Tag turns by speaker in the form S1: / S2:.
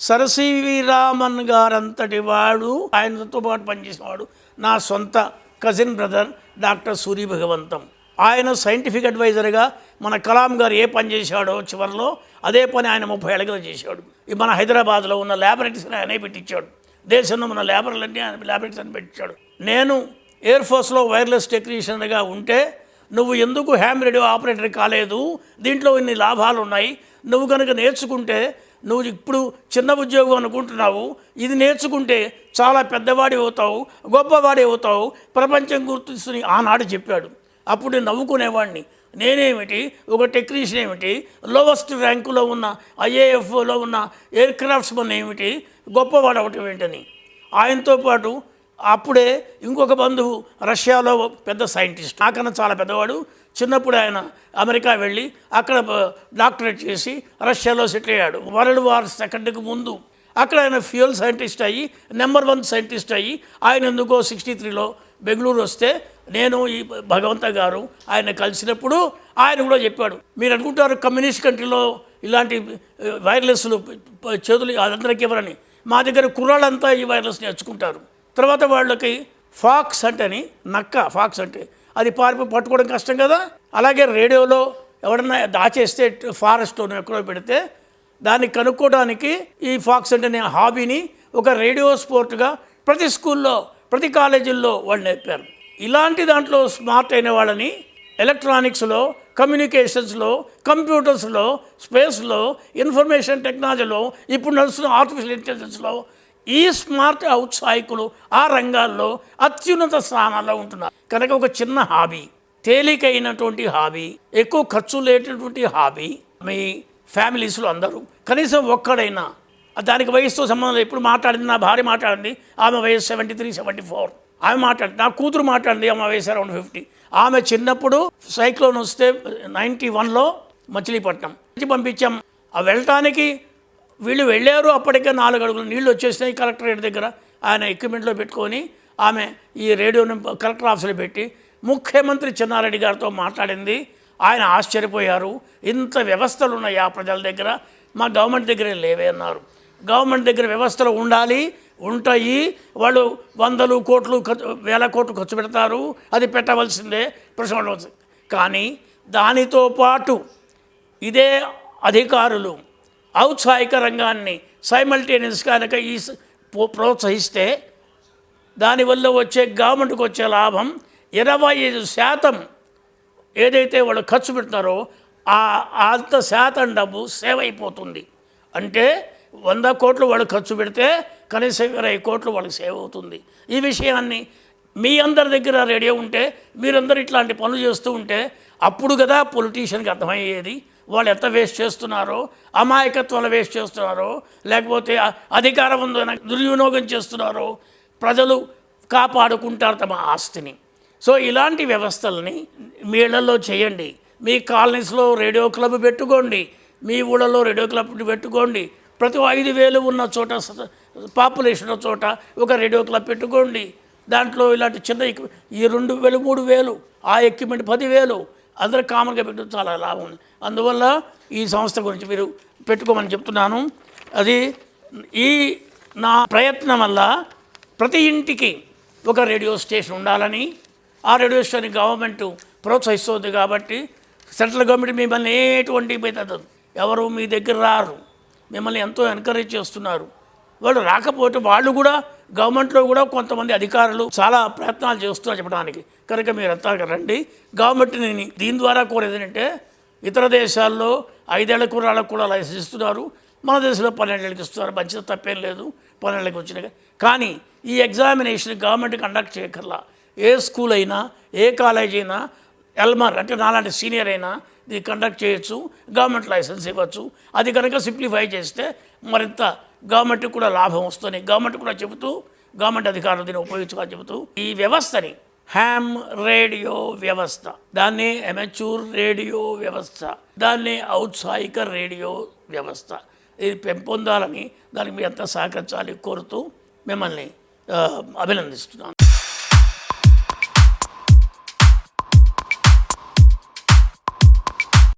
S1: సరసీవి రామన్ గారంతటి వాడు ఆయనతో పాటు పనిచేసినవాడు. నా సొంత cousin brother doctor Suri Bhagavantam ఆయన సైంటిఫిక్ అడ్వైజర్గా మన కలాం గారు ఏ పని చేశాడో చివరిలో అదే పని ఆయన ముప్పై ఏళ్ళగా చేశాడు. ఈ మన హైదరాబాద్లో ఉన్న ల్యాబొరేటరీస్ని ఆయనే పెట్టించాడు. దేశంలో ఉన్న ల్యాబొరేటరీలన్నీ ఆయన ల్యాబొరేటరీస్ అని పెట్టించాడు. నేను ఎయిర్ ఫోర్స్లో వైర్లెస్ టెక్నీషియన్గా ఉంటే నువ్వు ఎందుకు హ్యామ్ రేడియో ఆపరేటర్ కాలేదు? దీంట్లో ఇన్ని లాభాలు ఉన్నాయి నువ్వు కనుక నేర్చుకుంటే నువ్వు ఇప్పుడు చిన్న ఉద్యోగం అనుకుంటున్నావు ఇది నేర్చుకుంటే చాలా పెద్దవాడి అవుతావు గొప్పవాడి అవుతావు ప్రపంచం గుర్తిస్తుని ఆనాడు చెప్పాడు. అప్పుడు నేను నవ్వుకునేవాడిని నేనేమిటి? ఒక టెక్నీషియన్ ఏమిటి? లోవెస్ట్ ర్యాంకులో ఉన్న ఐఏఎఫ్ఓలో ఉన్న ఎయిర్ క్రాఫ్ట్స్మన్ ఏమిటి? గొప్పవాడు అవటం ఏంటని. ఆయనతో పాటు అప్పుడే ఇంకొక బంధువు రష్యాలో పెద్ద సైంటిస్ట్. నాకన్నా చాలా పెద్దవాడు. చిన్నప్పుడు ఆయన అమెరికా వెళ్ళి అక్కడ డాక్టరేట్ చేసి రష్యాలో సెటిల్ అయ్యాడు. వరల్డ్ వార్ సెకండ్కి ముందు అక్కడ ఆయన ఫ్యూయల్ సైంటిస్ట్ అయ్యి నెంబర్ వన్ సైంటిస్ట్ అయ్యి ఆయన ఎందుకో సిక్స్టీ త్రీలో బెంగళూరు వస్తే నేను ఈ భగవంత గారు ఆయన కలిసినప్పుడు ఆయన కూడా చెప్పాడు. మీరు అనుకుంటారు కమ్యూనిస్ట్ కంట్రీలో ఇలాంటి వైర్లెస్లు చేతులు అందరికీ ఇవ్వరని మా దగ్గర కుర్రాళ్ళంతా ఈ వైర్లెస్ నేర్చుకుంటారు తర్వాత వాళ్ళకి ఫాక్స్ అంటేని నక్క ఫాక్స్ అంటే. అది పార్పు పట్టుకోవడం కష్టం కదా. అలాగే రేడియోలో ఎవడన్నా దాచేస్తే ఫారెస్ట్లోనూ ఎక్కడో పెడితే దాన్ని కనుక్కోవడానికి ఈ ఫాక్స్ అంటే హాబీని ఒక రేడియో స్పోర్ట్గా ప్రతి స్కూల్లో ప్రతి కాలేజీల్లో వాళ్ళు నేర్పారు. ఇలాంటి దాంట్లో స్మార్ట్ అయిన వాళ్ళని ఎలక్ట్రానిక్స్లో కమ్యూనికేషన్స్లో కంప్యూటర్స్లో స్పేస్లో ఇన్ఫర్మేషన్ టెక్నాలజీలో ఇప్పుడు నడుస్తున్న ఆర్టిఫిషియల్ ఇంటెలిజెన్స్లో ఈ స్మార్ట్ ఔత్సాహికులు ఆ రంగాల్లో అత్యున్నత స్థానాల్లో ఉంటున్నారు. కనుక ఒక చిన్న హాబీ తేలికైనటువంటి హాబీ ఎక్కువ ఖర్చు లేనటువంటి హాబీ మీ ఫ్యామిలీస్లో అందరూ. కనీసం ఒక్కడైనా దానికి వయసుతో సంబంధం లేదు. ఇప్పుడు మాట్లాడింది నా భార్య మాట్లాడింది ఆమె వయసు సెవెంటీ త్రీ సెవెంటీ ఫోర్. ఆమె మాట్లాడింది నా కూతురు మాట్లాడింది ఆమె వయసు అరౌండ్ ఫిఫ్టీ. ఆమె చిన్నప్పుడు సైక్లోన్ వస్తే నైంటీ వన్లో మచిలీపట్నం పంపించాం. ఆ వెళ్ళటానికి వీళ్ళు వెళ్ళారు అప్పటికే నాలుగు అడుగులు. నీళ్ళు వచ్చేసినాయి కలెక్టరేట్ దగ్గర. ఆయన ఎక్విప్మెంట్లో పెట్టుకొని ఆమె ఈ రేడియోని కలెక్టర్ ఆఫీసులో పెట్టి ముఖ్యమంత్రి చిన్నారెడ్డి గారితో మాట్లాడింది. ఆయన ఆశ్చర్యపోయారు. ఇంత వ్యవస్థలు ఉన్నాయి ఆ ప్రజల దగ్గర. మా గవర్నమెంట్ దగ్గర లేవే అన్నారు. గవర్నమెంట్ దగ్గర వ్యవస్థలు ఉండాలి ఉంటాయి. వాళ్ళు వందలు కోట్లు ఖర్చు వేల కోట్లు ఖర్చు పెడతారు. అది పెట్టవలసిందే ప్రశ్న కానీ దానితో పాటు ఇదే అధికారులు ఔత్సాహిక రంగాన్ని సైమల్టేనియస్ కనుక ఈ ప్రోత్సహిస్తే దానివల్ల వచ్చే గవర్నమెంట్కి వచ్చే లాభం ఇరవై ఐదు శాతం ఏదైతే వాళ్ళు ఖర్చు పెడతారో ఆ ఆ అంత శాతం డబ్బు సేవ్ అయిపోతుంది. అంటే వంద కోట్లు వాళ్ళు ఖర్చు పెడితే కనీసం ఇరవై కోట్లు వాళ్ళకి సేవ్ అవుతుంది. ఈ విషయాన్ని మీ అందరి దగ్గర రేడియో ఉంటే మీరందరూ ఇట్లాంటి పనులు చేస్తూ ఉంటే అప్పుడు కదా పొలిటీషియన్కి అర్థమయ్యేది. వాళ్ళు ఎంత వేస్ట్ చేస్తున్నారో అమాయకత్వాలు వేస్ట్ చేస్తున్నారో లేకపోతే అధికారం ఉందని దుర్వినియోగం చేస్తున్నారో ప్రజలు కాపాడుకుంటారు తమ ఆస్తిని. సో ఇలాంటి వ్యవస్థల్ని మీ ఇళ్ళలో చేయండి. మీ కాలనీస్లో రేడియో క్లబ్ పెట్టుకోండి. మీ ఊళ్ళలో రేడియో క్లబ్ పెట్టుకోండి. ప్రతి ఐదు వేలు ఉన్న చోట పాపులేషన్ చోట ఒక రేడియో క్లబ్ పెట్టుకోండి. దాంట్లో ఇలాంటి చిన్న ఈ రెండు వేలు మూడు వేలు ఆ ఎక్విప్మెంట్ పదివేలు అందరూ కామన్గా పెట్టడం చాలా లాభం ఉంది. అందువల్ల ఈ సంస్థ గురించి మీరు పెట్టుకోమని చెప్తున్నాను. అది ఈ నా ప్రయత్నం వల్ల ప్రతి ఇంటికి ఒక రేడియో స్టేషన్ ఉండాలని ఆ రేడియో స్టేషన్ గవర్నమెంట్ ప్రోత్సహిస్తుంది కాబట్టి సెంట్రల్ గవర్నమెంట్ మిమ్మల్ని ఎటువంటి పెట్టదు. ఎవరు మీ దగ్గర రారు. మిమ్మల్ని ఎంతో ఎంకరేజ్ చేస్తున్నారు. వాళ్ళు రాకపోతే వాళ్ళు కూడా గవర్నమెంట్లో కూడా కొంతమంది అధికారులు చాలా ప్రయత్నాలు చేస్తున్నారు చెప్పడానికి. కనుక మీరు అంతా రండి. గవర్నమెంట్ని దీని ద్వారా కోరేది ఏంటంటే ఇతర దేశాల్లో ఐదేళ్ళ కుర్రాళ్ళకు కూడా లైసెన్స్ ఇస్తున్నారు. మన దేశంలో పన్నెండేళ్ళకి ఇస్తున్నారు. మంచిది తప్పేం లేదు. పన్నెండేళ్ళకి వచ్చినాయి కానీ ఈ ఎగ్జామినేషన్ గవర్నమెంట్ కండక్ట్ చేయకల్లా ఏ స్కూల్ అయినా ఏ కాలేజ్ అయినా ఎల్మర్ అంటే నాలాంటి సీనియర్ అయినా ఇది కండక్ట్ చేయొచ్చు. గవర్నమెంట్ లైసెన్స్ ఇవ్వచ్చు. అది కనుక సింప్లిఫై చేస్తే మరింత గవర్నమెంట్కి కూడా లాభం వస్తుంది. గవర్నమెంట్ కూడా చెబుతూ గవర్నమెంట్ అధికారులు దీన్ని ఉపయోగించుకోవాలని చెబుతూ ఈ వ్యవస్థని హ్యామ్ రేడియో వ్యవస్థ దాన్ని ఎమెచ్యూర్ రేడియో వ్యవస్థ దాన్ని ఔత్సాహిక రేడియో వ్యవస్థ. ఇది పెంపొందాలని దానికి మీ అంతా సహకరించాలి కోరుతూ మిమ్మల్ని అభినందిస్తున్నాను.